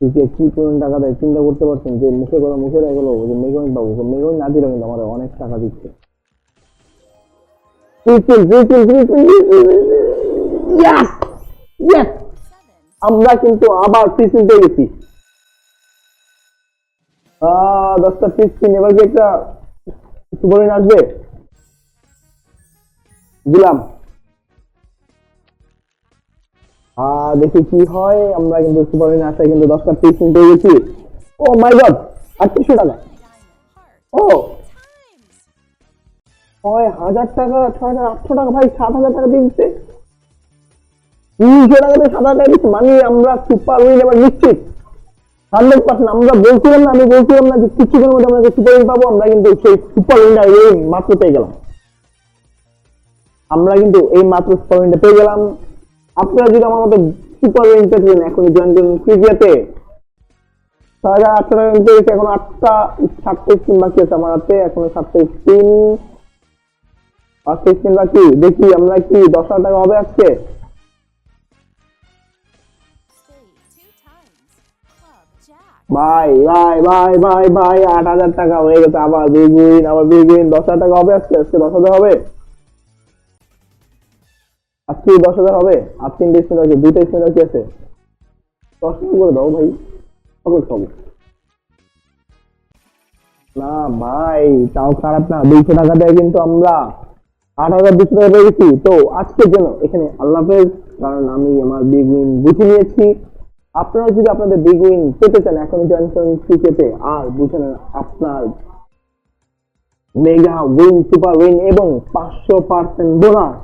কে পরিমাণ টাকা দেয়, চিন্তা করতে পারছেন যে মুখে মুখে যে না দিলে কিন্তু আমার অনেক টাকা দিচ্ছে। আমরা কিন্তু আবার ট্রিপল পেয়ে গেছি। দশটা পিস এবার কি একটা সুপারিন আসবে দিলাম। আহ, দেখি কি হয়। আমরা কিন্তু সুপারিন আসায় কিন্তু দশটা পিস কিনতে গেছি। ও মাই গড আটত্রিশশো টাকা। ও। ছয় হাজার টাকা, ছয় হাজার আটশো টাকা, ভাই, সাত হাজার টাকা দিচ্ছে। তিনশো সাত হাজার টাকা মানে আমরা সুপার এবার নিশ্চিত। হান্ড্রেড পার্সেন্ট আমরা বলছিলাম না, আমি বলছিলাম না যে কিছুক্ষণের মধ্যে আমরা সুপার পাবো, আমরা কিন্তু সেই সুপার এই মাত্র পেয়ে গেলাম। আমরা কিন্তু এই মাত্র সুপার পেয়ে গেলাম। আপনারা যদি আমার মতো সুপার চান এখনই জয়েন করুন হাজার আটশো টাকা কিন্তু এখন আটটা সাতটা স্পিন বাকি আছে আমার হাতে, এখনও সাতটা স্পিন পাঁচটা স্পিন বাকি। দেখি আমরা কি দশ হাজার টাকা হবে আজকে? ভাই ভাই ভাই ভাই ভাই, আট হাজার টাকা হয়ে গেছে আবার বিগুইন আবার বিগুইন দশ হাজার টাকা হবে আজকে? আজকে দশ হাজার হবে? আজকে দশ হাজার হবে? আর তিনটে স্পিন আছে, দুইটা স্পিন বাকি আছে? দশ টাকা করে দাও ভাই। সকল সব। না ভাই, তাও খারাপ না। দুইশো টাকা দেয় কিন্তু আমরা। আট হাজার দুশো টাকা পেয়ে গেছি। তো আজকের জন্য এখানে আল্লাহ কারণ আমি আমার বিগ উইন বুঝে নিয়েছি। আপনারা যদি আপনাদের বিগ উইন পেতে চান, এখনই জয়েন করুন ক্রিকেটে। আর বুঝে নেন আপনার মেগা উইন সুপার উইন এবং পাঁচশো পার্সেন্ট বোনাস